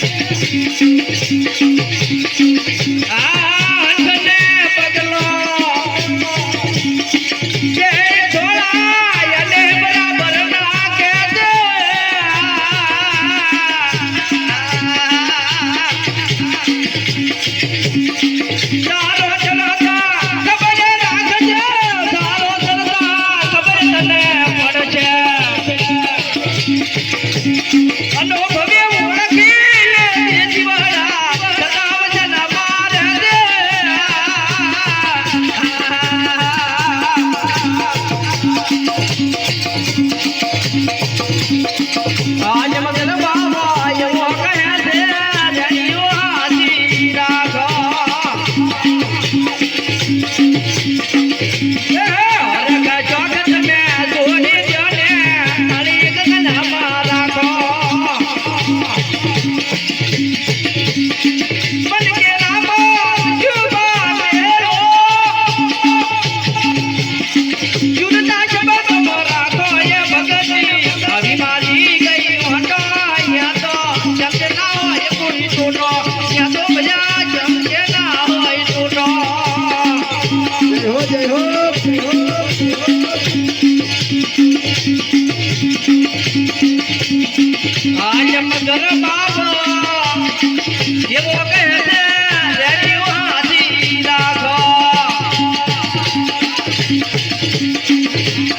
Thank you. છૂટો. ત્યાં તો મજા જમશે ના હોય છૂટો. જય હો જય હો આયમ ગરબાબા એવો